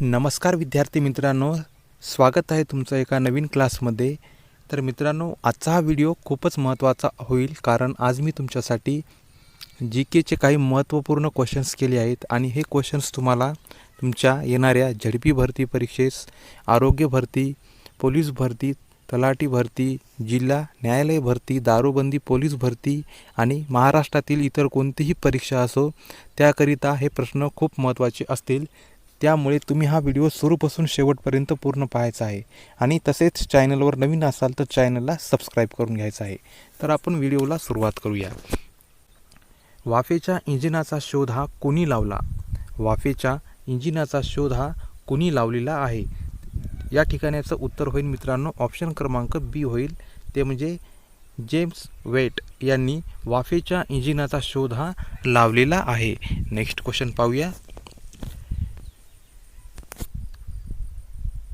नमस्कार विद्यार्थी मित्रांनो स्वागत आहे तुमचं एका नवीन क्लासमध्ये. तर मित्रांनो आजचा हा व्हिडिओ खूपच महत्त्वाचा होईल कारण आज मी तुमच्यासाठी जी केचे काही महत्त्वपूर्ण क्वेश्चन्स केले आहेत आणि हे क्वेश्चन्स तुम्हाला तुमच्या येणाऱ्या झडपी भरती परीक्षेस आरोग्य भरती पोलीस भरती तलाठी भरती जिल्हा न्यायालय भरती दारूबंदी पोलीस भरती आणि महाराष्ट्रातील इतर कोणतीही परीक्षा असो त्याकरिता हे प्रश्न खूप महत्त्वाचे असतील. त्यामुळे तुम्ही हा व्हिडिओ सुरूपासून शेवटपर्यंत पूर्ण पाहायचा आहे. आणि तसेच चॅनलवर नवीन असाल तर चॅनलला सबस्क्राईब करून घ्यायचं आहे. तर आपण व्हिडिओला सुरुवात करूया. वाफेच्या इंजिनाचा शोध हा कोणी लावला? वाफेच्या इंजिनाचा शोध हा कोणी लावलेला आहे? या ठिकाणाचं उत्तर होईल मित्रांनो ऑप्शन क्रमांक बी होईल. ते म्हणजे जेम्स वेट यांनी वाफेच्या इंजिनाचा शोध हा लावलेला आहे. नेक्स्ट क्वेश्चन पाहूया.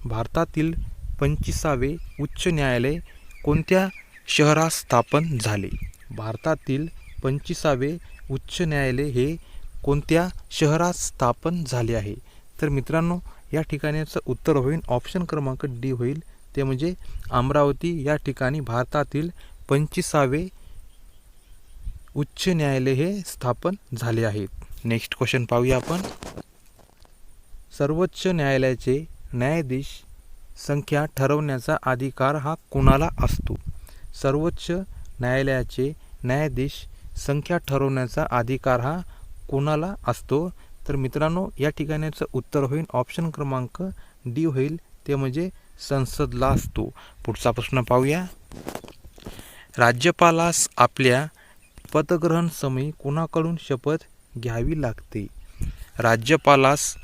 भारतातील पंचवीसावे उच्च न्यायालय कोणत्या शहरात स्थापन झाले? भारतातील पंचवीसावे उच्च न्यायालय हे कोणत्या शहरात स्थापन झाले आहे? तर मित्रांनो या ठिकाणाचं उत्तर होईल. ऑप्शन क्रमांक डी होईल. ते म्हणजे अमरावती. या ठिकाणी भारतातील पंचवीसावे उच्च न्यायालय हे स्थापन झाले आहेत नेक्स्ट क्वेश्चन पाहूया आपण. सर्वोच्च न्यायालयाचे न्यायाधीश संख्या ठरवण्याचा अधिकार हा कोणाला असतो? सर्वोच्च न्यायालयाचे न्यायाधीश संख्या ठरवण्याचा अधिकार हा कोणाला असतो? तर मित्रांनो या ठिकाणाचं उत्तर होईल. ऑप्शन क्रमांक डी होईल. ते म्हणजे संसदला असतो. पुढचा प्रश्न पाहूया. राज्यपालास आपल्या पदग्रहण समयी कोणाकडून शपथ घ्यावी लागते? राज्यपालास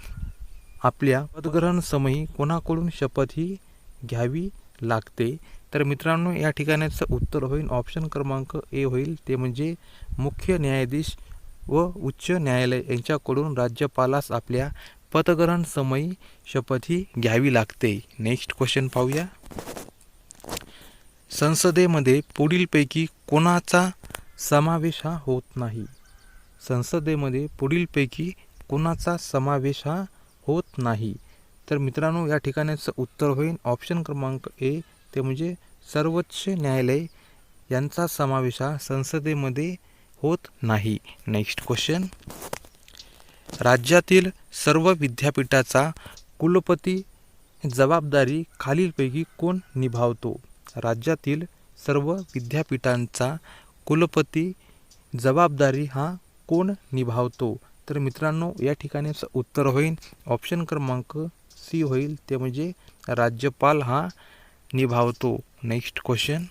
आपल्या पदग्रहण समयी कोणाकडून शपथ ही घ्यावी लागते? तर मित्रांनो या ठिकाणाचं उत्तर होईल. ऑप्शन क्रमांक ए होईल. ते म्हणजे मुख्य न्यायाधीश व उच्च न्यायालय यांच्याकडून राज्यपालास आपल्या पदग्रहण समयी शपथ ही घ्यावी लागते. नेक्स्ट क्वेश्चन पाहूया. संसदेमध्ये पुढीलपैकी कोणाचा समावेश हा होत नाही? संसदेमध्ये पुढीलपैकी कोणाचा समावेश हा होत नाही. तर मित्रांनो या ठिकाणाचं उत्तर होईल. ऑप्शन क्रमांक ए ते म्हणजे सर्वोच्च न्यायालय यांचा समावेश हा संसदेमध्ये होत नाही. नेक्स्ट क्वेश्चन राज्यातील सर्व विद्यापीठाचा कुलपती जबाबदारी खालीलपैकी कोण निभावतो? राज्यातील सर्व विद्यापीठांचा कुलपती जबाबदारी हा कोण निभावतो? तर मित्रांनो या ठिकाणीचं उत्तर होईल. ऑप्शन क्रमांक सी होईल. ते म्हणजे राज्यपाल हा निभावतो. नेक्स्ट क्वेश्चन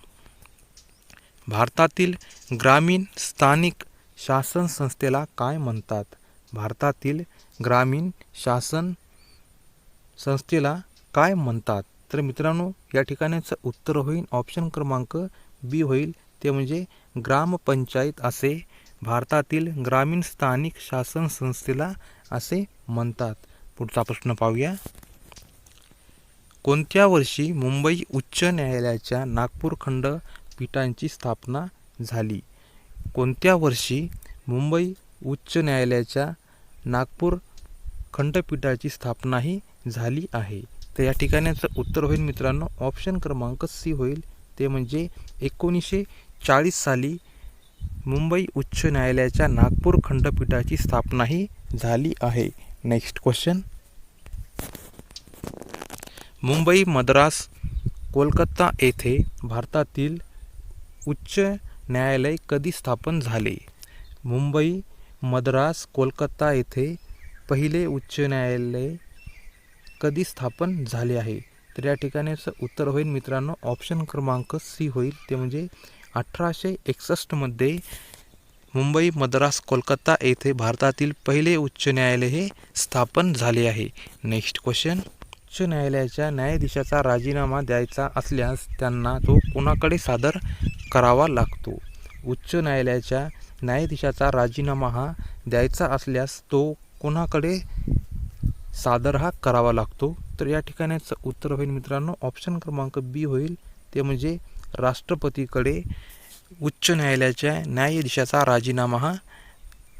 भारतातील ग्रामीण स्थानिक शासन संस्थेला काय म्हणतात? भारतातील ग्रामीण शासन संस्थेला काय म्हणतात? तर मित्रांनो या ठिकाणाचं उत्तर होईल. ऑप्शन क्रमांक बी होईल. ते म्हणजे ग्रामपंचायत असे भारतातील ग्रामीण स्थानिक शासन संस्थेला असे म्हणतात. पुढचा प्रश्न पाहूया. कोणत्या वर्षी मुंबई उच्च न्यायालयाच्या नागपूर खंडपीठांची स्थापना झाली? कोणत्या वर्षी मुंबई उच्च न्यायालयाच्या नागपूर खंडपीठाची स्थापनाही झाली आहे? तर या ठिकाणाचं उत्तर होईल मित्रांनो. ऑप्शन क्रमांक सी होईल. ते म्हणजे एकोणीसशे चाळीस साली मुंबई उच्च न्यायालयाच्या नागपूर खंडपीठाची स्थापनाही झाली आहे. नेक्स्ट क्वेश्चन मुंबई मद्रास कोलकाता येथे भारतातील उच्च न्यायालय कधी स्थापन झाले? मुंबई मद्रास कोलकाता येथे पहिले उच्च न्यायालय कधी स्थापन झाले आहे? तर या ठिकाणी उत्तर होईल मित्रांनो. ऑप्शन क्रमांक सी होईल. ते म्हणजे अठराशे एकसष्टमध्ये मुंबई मद्रास कोलकाता येथे भारतातील पहिले उच्च न्यायालय हे स्थापन झाले आहे. नेक्स्ट क्वेश्चन उच्च न्यायालयाच्या न्यायाधीशाचा राजीनामा द्यायचा असल्यास त्यांना तो कोणाकडे सादर करावा लागतो? उच्च न्यायालयाच्या न्यायाधीशाचा राजीनामा हा द्यायचा असल्यास तो कोणाकडे सादर हा करावा लागतो? तर या ठिकाणाचं उत्तर होईल मित्रांनो. ऑप्शन क्रमांक बी होईल. ते म्हणजे राष्ट्रपतीकडे उच्च न्यायालयाच्या न्यायाधीशाचा राजीनामा हा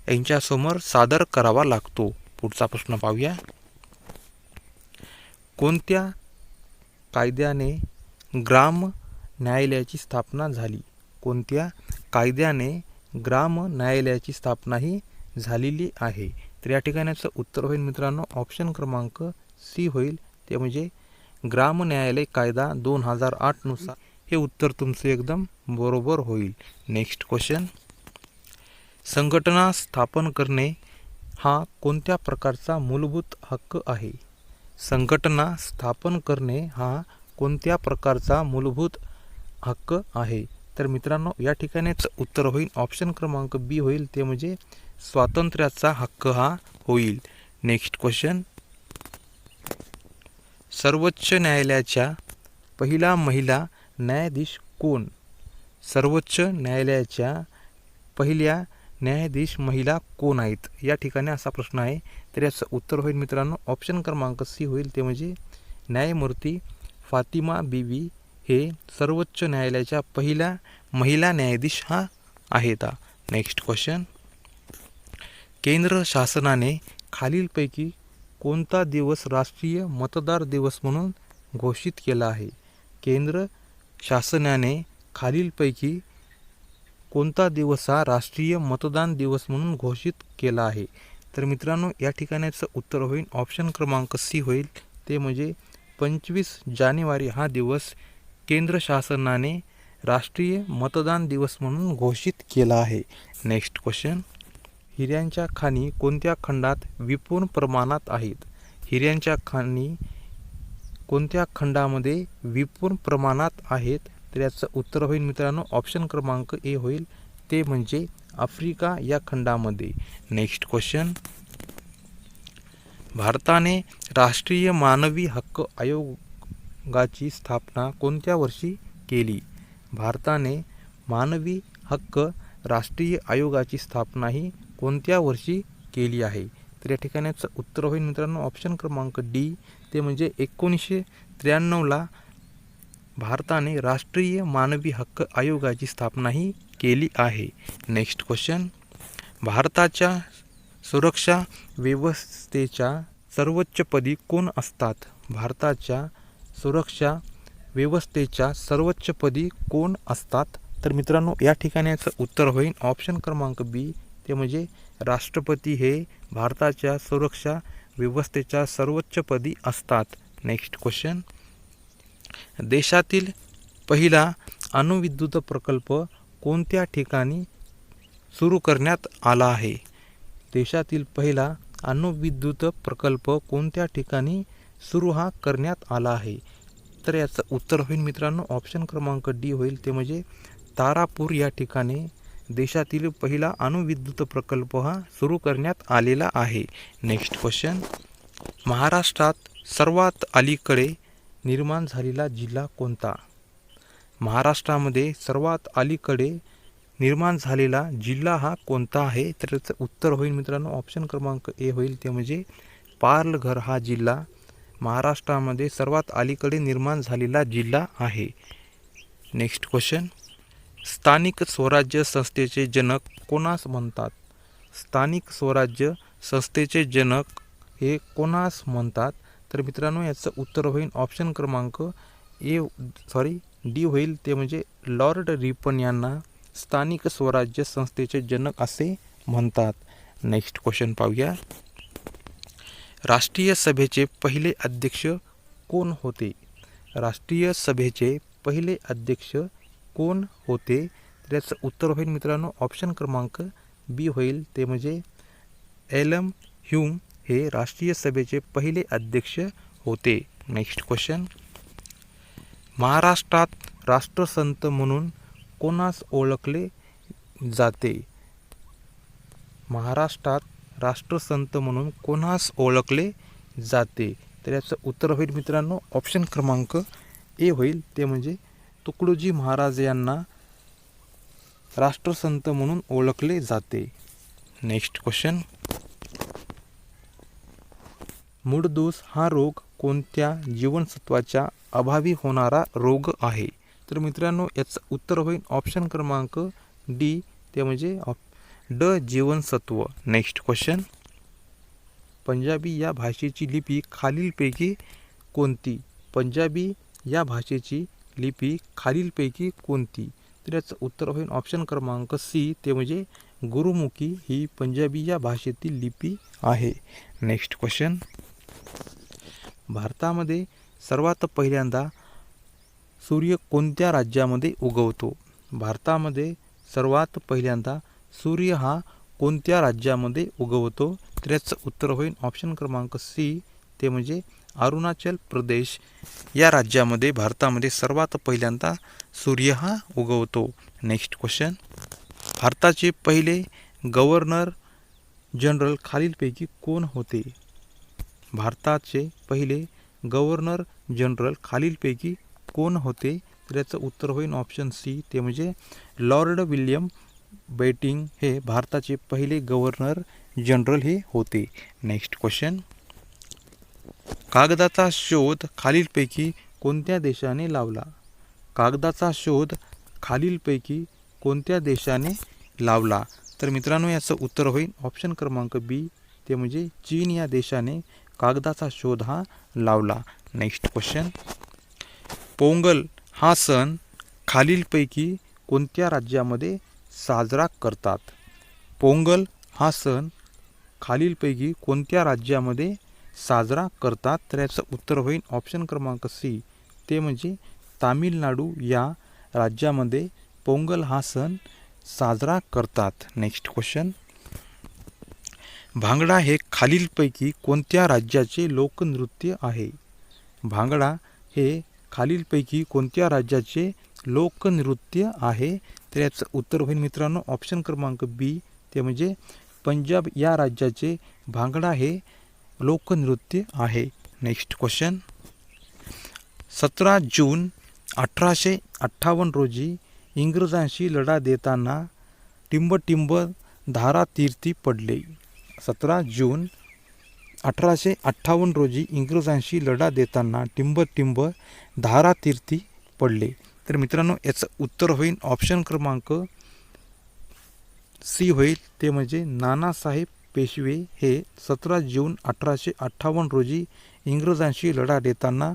यांच्यासमोर सादर करावा लागतो. पुढचा प्रश्न पाहूया. कोणत्या कायद्याने ग्राम न्यायालयाची स्थापना झाली? कोणत्या कायद्याने ग्राम न्यायालयाची स्थापना ही झालेली आहे? तर या ठिकाणाचं उत्तर होईल मित्रांनो. ऑप्शन क्रमांक सी होईल. ते म्हणजे ग्राम न्यायालय कायदा दोन हजार आठनुसार हे उत्तर तुमचं एकदम बरोबर होईल. नेक्स्ट क्वेश्चन संघटना स्थापन करणे हा कोणत्या प्रकारचा मूलभूत हक्क आहे? संघटना स्थापन करणे हा कोणत्या प्रकारचा मूलभूत हक्क आहे? तर मित्रांनो या ठिकाणीच उत्तर होईल. ऑप्शन क्रमांक बी होईल. ते म्हणजे स्वातंत्र्याचा हक्क हा होईल. नेक्स्ट क्वेश्चन सर्वोच्च न्यायालयाच्या पहिला महिला न्यायाधीश कोण? सर्वोच्च न्यायालयाच्या पहिल्या न्यायाधीश महिला कोण आहेत? या ठिकाणी असा प्रश्न आहे. तर याचं उत्तर होईल मित्रांनो. ऑप्शन क्रमांक सी होईल. ते म्हणजे न्यायमूर्ती फातिमा बीवी हे सर्वोच्च न्यायालयाच्या पहिल्या महिला न्यायाधीश हा आहेत नेक्स्ट क्वेश्चन. केंद्र शासनाने खालीलपैकी कोणता दिवस राष्ट्रीय मतदार दिवस म्हणून घोषित केला आहे? केंद्र शासनाने खालीलपैकी कोणता दिवस हा राष्ट्रीय मतदान दिवस म्हणून घोषित केला आहे? तर मित्रांनो या ठिकाणाचं उत्तर होईल. ऑप्शन क्रमांक सी होईल. ते म्हणजे पंचवीस जानेवारी हा दिवस केंद्र शासनाने राष्ट्रीय मतदान दिवस म्हणून घोषित केला आहे. नेक्स्ट क्वेश्चन हिऱ्यांच्या खाणी कोणत्या खंडात विपुल प्रमाणात आहेत? हिऱ्यांच्या खाणी कोणत्या खंडामध्ये विपुल प्रमाणात आहेत तर याचं उत्तर होईल मित्रांनो ऑप्शन क्रमांक ए होईल. ते म्हणजे आफ्रिका या खंडामध्ये. नेक्स्ट क्वेश्चन भारताने राष्ट्रीय मानवी हक्क आयोगाची स्थापना कोणत्या वर्षी केली? भारताने मानवी हक्क राष्ट्रीय आयोगाची स्थापना ही कोणत्या वर्षी केली आहे? तर या ठिकाणाचं उत्तर होईल मित्रांनो ऑप्शन क्रमांक डी. ते म्हणजे एकोणीसशे त्र्याण्णवला भारताने राष्ट्रीय मानवी हक्क आयोगाची स्थापनाही केली आहे. नेक्स्ट क्वेश्चन भारताच्या सुरक्षा व्यवस्थेच्या सर्वोच्चपदी कोण असतात? भारताच्या सुरक्षा व्यवस्थेच्या सर्वोच्चपदी कोण असतात? तर मित्रांनो या ठिकाणाचं उत्तर होईल. ऑप्शन क्रमांक बी ते म्हणजे राष्ट्रपती हे भारताच्या सुरक्षा व्यवस्थेच्या सर्वोच्चपदी असतात. नेक्स्ट क्वेश्चन देशातील पहिला अणुविद्युत प्रकल्प कोणत्या ठिकाणी सुरू करण्यात आला आहे? देशातील पहिला अणुविद्युत प्रकल्प कोणत्या ठिकाणी सुरू हा करण्यात आला आहे? तर याचं उत्तर होईल मित्रांनो. ऑप्शन क्रमांक डी होईल. ते म्हणजे तारापूर या ठिकाणी देशातील पहिला अणुविद्युत प्रकल्प हा सुरू करण्यात आलेला आहे. नेक्स्ट क्वेश्चन महाराष्ट्रात सर्वात अलीकडे निर्माण झालेला जिल्हा कोणता? महाराष्ट्रामध्ये सर्वात अलीकडे निर्माण झालेला जिल्हा हा कोणता आहे? तर उत्तर होईल मित्रांनो. ऑप्शन क्रमांक ए होईल. ते म्हणजे पार्लघर हा जिल्हा महाराष्ट्रामध्ये सर्वात अलीकडे निर्माण झालेला जिल्हा आहे. नेक्स्ट क्वेश्चन स्थानिक स्वराज्य संस्थेचे जनक कोणास म्हणतात? स्थानिक स्वराज्य संस्थेचे जनक हे कोणास म्हणतात? तर मित्रांनो याचं उत्तर होईल ऑप्शन क्रमांक ए सॉरी डी होईल. ते म्हणजे लॉर्ड रिपन यांना स्थानिक स्वराज्य संस्थेचे जनक असे म्हणतात. नेक्स्ट क्वेश्चन पाहूया. राष्ट्रीय सभेचे पहिले अध्यक्ष कोण होते? राष्ट्रीय सभेचे पहिले अध्यक्ष कोण होते? तर याचं उत्तर होईल मित्रांनो ऑप्शन क्रमांक बी होईल. ते म्हणजे एलम ह्यूम हे राष्ट्रीय सभेचे पहिले अध्यक्ष होते. नेक्स्ट क्वेश्चन महाराष्ट्रात राष्ट्रसंत म्हणून कोणास ओळखले जाते? महाराष्ट्रात राष्ट्रसंत म्हणून कोणास ओळखले जाते? तर याचं उत्तर होईल मित्रांनो ऑप्शन क्रमांक ए होईल. ते म्हणजे तुकडोजी महाराज यांना राष्ट्रसंत म्हणून ओळखले जाते. नेक्स्ट क्वेश्चन मूळदोष हा रोग कोणत्या जीवनसत्वाच्या अभावी होणारा रोग आहे? तर मित्रांनो याचं उत्तर होईल ऑप्शन क्रमांक डी ते म्हणजे ऑप ड जीवनसत्व. नेक्स्ट क्वेश्चन पंजाबी या भाषेची लिपी खालीलपैकी कोणती? पंजाबी या भाषेची लिपी खालीलपैकी कोणती? तर याचं उत्तर होईल ऑप्शन क्रमांक सी ते म्हणजे गुरुमुखी ही पंजाबी या भाषेतील लिपी आहे. नेक्स्ट क्वेश्चन भारतामध्ये सर्वात पहिल्यांदा सूर्य कोणत्या राज्यामध्ये उगवतो? भारतामध्ये सर्वात पहिल्यांदा सूर्य हा कोणत्या राज्यामध्ये उगवतो? तर याचं उत्तर होईल ऑप्शन क्रमांक सी ते म्हणजे अरुणाचल प्रदेश या राज्यामध्ये भारतामध्ये सर्वात पहिल्यांदा सूर्य हा उगवतो. नेक्स्ट क्वेश्चन भारताचे पहिले गव्हर्नर जनरल खालीलपैकी कोण होते? भारताचे पहिले गव्हर्नर जनरल खालीलपैकी कोण होते? तर याचं उत्तर होईल ऑप्शन सी ते म्हणजे लॉर्ड विल्यम बेटिंग हे भारताचे पहिले गव्हर्नर जनरल हे होते. नेक्स्ट क्वेश्चन कागदाचा शोध खालीलपैकी कोणत्या देशाने लावला? कागदाचा शोध खालीलपैकी कोणत्या देशाने लावला? तर मित्रांनो याचं उत्तर होईल ऑप्शन क्रमांक बी. ते म्हणजे चीन या देशाने कागदाचा शोध हा लावला. Next question. पोंगल हा सण खालीलपैकी कोणत्या राज्यामध्ये साजरा करतात? पोंगल हा सण खालीलपैकी कोणत्या राज्यामध्ये साजरा करतात तर याचं उत्तर होईल ऑप्शन क्रमांक सी ते म्हणजे तामिळनाडू या राज्यामध्ये पोंगल हा सण साजरा करतात. नेक्स्ट क्वेश्चन भांगडा हे खालीलपैकी कोणत्या राज्याचे लोकनृत्य आहे? भांगडा हे खालीलपैकी कोणत्या राज्याचे लोकनृत्य आहे? तर याचं उत्तर होईल मित्रांनो ऑप्शन क्रमांक बी ते म्हणजे पंजाब या राज्याचे भांगडा हे लोकनृत्य आहे. नेक्स्ट क्वेश्चन सतरा जून अठराशे अठ्ठावन्न रोजी इंग्रजांशी लढा देताना टिंबटिंब धारातीर्थी पडले. सतरा जून अठराशे अठ्ठावन्न रोजी इंग्रजांशी लढा देताना टिंबटिंब धारातीर्थी पडले. तर मित्रांनो याचं उत्तर होईल ऑप्शन क्रमांक सी होईल. ते म्हणजे नानासाहेब पेशवे हे सतरा जून अठराशे अठ्ठावन्न रोजी इंग्रजांशी लढा देताना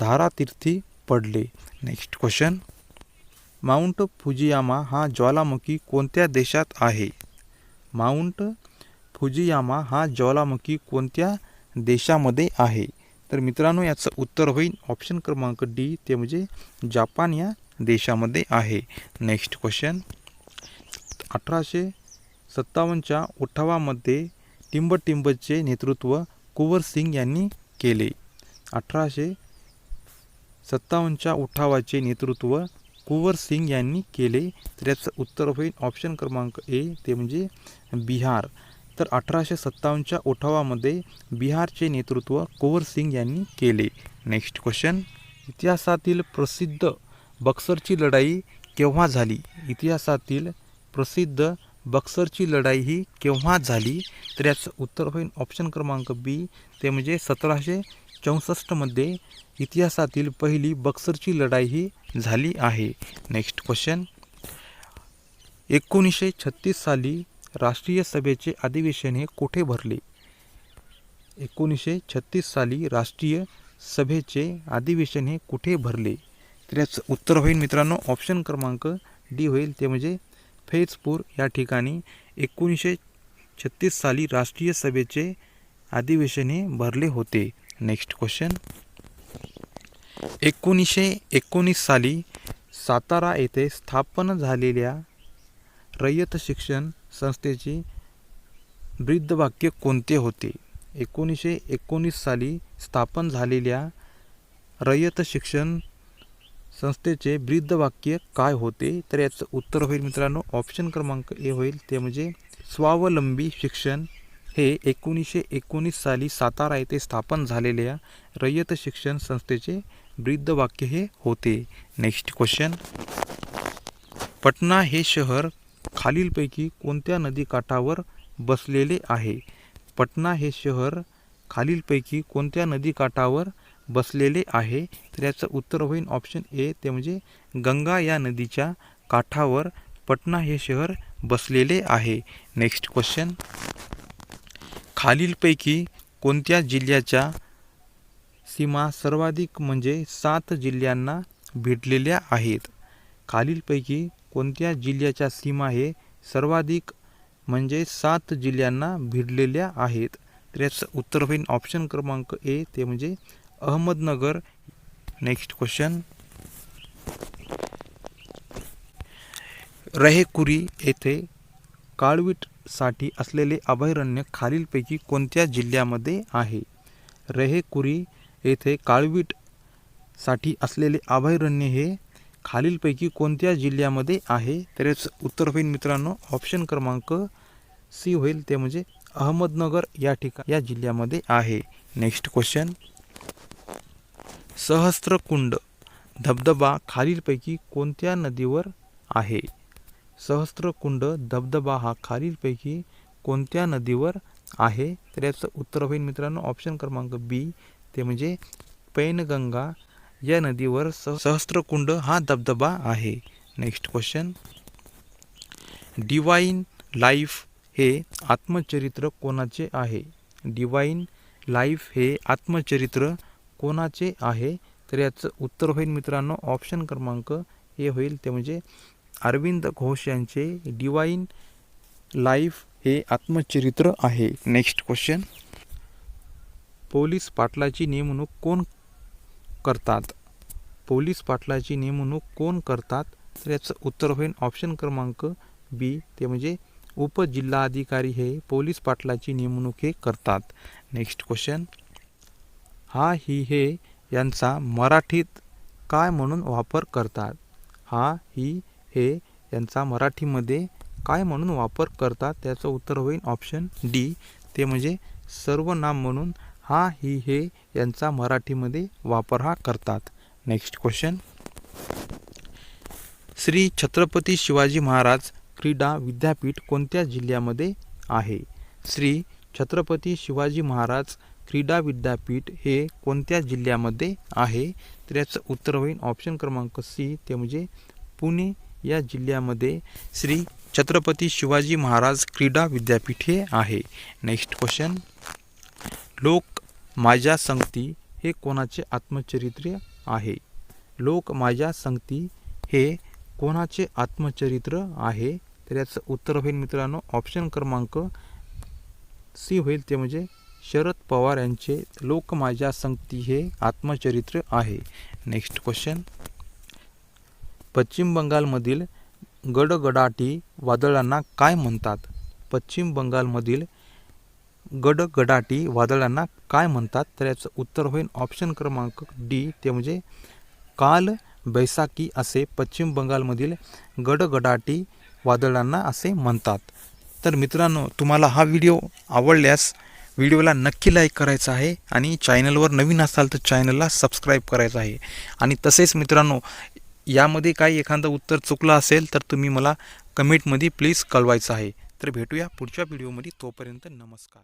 धारातीर्थी पडले. नेक्स्ट क्वेश्चन माउंट फुजियामा हा ज्वालामुखी कोणत्या देशात आहे? माउंट फुजियामा हा ज्वालामुखी कोणत्या देशामध्ये आहे? तर मित्रांनो याचं उत्तर होईल ऑप्शन क्रमांक डी ते म्हणजे जापान या देशामध्ये आहे. नेक्स्ट क्वेश्चन अठराशे सत्तावन्नच्या उठावामध्ये टिंबटिंबचे नेतृत्व कुंवर सिंग यांनी केले. अठराशे सत्तावन्नच्या उठावाचे नेतृत्व कुंवर सिंग यांनी केले. तर याचं उत्तर होईल ऑप्शन क्रमांक ए ते म्हणजे बिहार. तर अठराशे सत्तावन्नच्या उठावामध्ये बिहारचे नेतृत्व कुंवर सिंग यांनी केले. नेक्स्ट क्वेश्चन इतिहासातील प्रसिद्ध बक्सरची लढाई केव्हा झाली? इतिहासातील प्रसिद्ध बक्सरची लढाई ही केव्हा झाली? तर याचं उत्तर होईल ऑप्शन क्रमांक बी ते म्हणजे सतराशे चौसष्टमध्ये इतिहासातील पहिली बक्सरची लढाई ही झाली आहे. नेक्स्ट क्वेश्चन एकोणीसशे छत्तीस साली राष्ट्रीय सभेचे अधिवेशन हे कुठे भरले? एकोणीसशे छत्तीस साली राष्ट्रीय सभेचे अधिवेशन हे कुठे भरले? तर याचं उत्तर होईल मित्रांनो ऑप्शन क्रमांक डी होईल. ते म्हणजे फैजपूर या ठिकाणी एकोणीसशे छत्तीस साली राष्ट्रीय सभेचे अधिवेशन हे भरले होते. नेक्स्ट क्वेश्चन एकोणीसशे एकोणीस साली सातारा येथे स्थापन झालेल्या रयत शिक्षण संस्थेचे ब्रीदवाक्य कोणते होते? एकोणीसशे एकोणीस साली स्थापन झालेल्या रयत शिक्षण संस्थेचे ब्रीदवाक्य काय होते? तर याचं उत्तर होईल मित्रांनो. ऑप्शन क्रमांक ए होईल. ते म्हणजे स्वावलंबी शिक्षण हे एकोणीसशे एकोणीस साली सातारा येथे स्थापन झालेल्या रयत शिक्षण संस्थेचे ब्रीदवाक्य हे होते. नेक्स्ट क्वेश्चन पटना हे शहर खालीलपैकी कोणत्या नदीकाठावर बसलेले आहे? पटना हे शहर खालीलपैकी कोणत्या नदीकाठावर बसलेले आहे. तर याचं उत्तर होईल ऑप्शन ए ते म्हणजे गंगा या नदीच्या काठावर पटना हे शहर बसलेले आहे. नेक्स्ट क्वेश्चन खालीलपैकी कोणत्या जिल्ह्याच्या सीमा सर्वाधिक म्हणजे सात जिल्ह्यांना भेटलेल्या आहेत? खालीलपैकी कोणत्या जिल्ह्याच्या सीमा हे सर्वाधिक म्हणजे सात जिल्ह्यांना भिडलेल्या आहेत? तर याचं उत्तर होईल ऑप्शन क्रमांक ए ते म्हणजे अहमदनगर. नेक्स्ट क्वेश्चन रहेकुरी येथे काळवीटसाठी असलेले अभयारण्य खालीलपैकी कोणत्या जिल्ह्यामध्ये आहे? रहेकुरी येथे काळवीटसाठी असलेले अभयारण्य हे खालीलपैकी कोणत्या जिल्ह्यामध्ये आहे? तर उत्तर होईल मित्रांनो ऑप्शन क्रमांक सी होईल. ते म्हणजे अहमदनगर या ठिकाण या जिल्ह्यामध्ये आहे. नेक्स्ट क्वेश्चन सहस्त्रकुंड धबधबा खालीलपैकी कोणत्या नदीवर आहे? सहस्त्रकुंड धबधबा हा खालीलपैकी कोणत्या नदीवर आहे? तर याचं उत्तर होईल मित्रांनो ऑप्शन क्रमांक बी ते म्हणजे पैनगंगा या नदीवर सह सहस्त्रकुंड हा धबधबा आहे. नेक्स्ट क्वेश्चन डिवाईन लाईफ हे आत्मचरित्र कोणाचे आहे? डिवाईन लाईफ हे आत्मचरित्र कोणाचे आहे तर याचं उत्तर होईल मित्रांनो. ऑप्शन क्रमांक हे होईल ते म्हणजे अरविंद घोष यांचे डिवाईन लाईफ हे आत्मचरित्र आहे. नेक्स्ट क्वेश्चन पोलीस पाटलाची नेमणूक कोण करतात? पोलीस पाटलाची नेमणूक कोण करतात? तर याचं उत्तर होईल ऑप्शन क्रमांक बी ते म्हणजे उपजिल्हाधिकारी हे पोलीस पाटलाची नेमणूक हे करतात. नेक्स्ट क्वेश्चन हा ही हे यांचा मराठीत काय म्हणून वापर करतात? हा ही हे यांचा मराठीमध्ये काय म्हणून वापर करतात? त्याचं उत्तर होईल ऑप्शन डी ते म्हणजे सर्वनाम म्हणून हा ही हे यांचा मराठीमध्ये वापर हा करतात. नेक्स्ट क्वेश्चन श्री छत्रपती शिवाजी महाराज क्रीडा विद्यापीठ कोणत्या जिल्ह्यामध्ये आहे? श्री छत्रपती शिवाजी महाराज क्रीडा विद्यापीठ हे कोणत्या जिल्ह्यामध्ये आहे? तर याचं उत्तर होईल ऑप्शन क्रमांक सी ते म्हणजे पुणे. या जिल्ह्यामध्ये श्री छत्रपती शिवाजी महाराज क्रीडा विद्यापीठ हे आहे. नेक्स्ट क्वेश्चन लोक माझ्या संगती हे कोणाचे आत्मचरित्र आहे? लोक माझ्या संगती हे कोणाचे आत्मचरित्र आहे? तर याचं उत्तर होईल मित्रांनो ऑप्शन क्रमांक सी होईल ते म्हणजे शरद पवार यांचे लोक माझ्या संगती हे आत्मचरित्र आहे. नेक्स्ट क्वेश्चन पश्चिम बंगालमधील गडगडाटी वादळांना काय म्हणतात? पश्चिम बंगालमधील गडगडाटी वादळांना काय म्हणतात? तर याचं उत्तर होईल ऑप्शन क्रमांक डी ते म्हणजे काल बैसाखी असे पश्चिम बंगालमधील गडगडाटी वादळांना असे म्हणतात. तर मित्रांनो तुम्हाला हा व्हिडिओ आवडल्यास व्हिडिओला नक्की लाईक करायचा आहे आणि चॅनलवर नवीन असाल तर चॅनलला सबस्क्राईब करायचं आहे. आणि तसेच मित्रांनो यामध्ये काही एखादं उत्तर चुकलं असेल तर तुम्ही मला कमेंटमध्ये प्लीज कळवायचं आहे. तर भेटूया पुढच्या व्हिडिओमध्ये. तोपर्यंत नमस्कार.